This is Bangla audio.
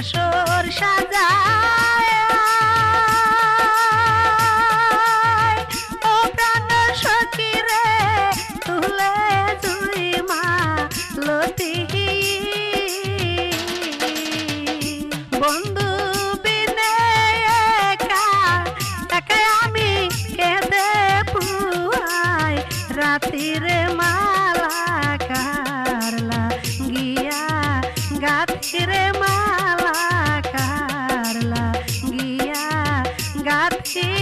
আসর সাজায়। ও প্রাণ সখী তুলে তুই মা লতি বন্ধু বিনে আমি কেঁদে রাতিরে মালা মালা কারলা গিয়া গাছে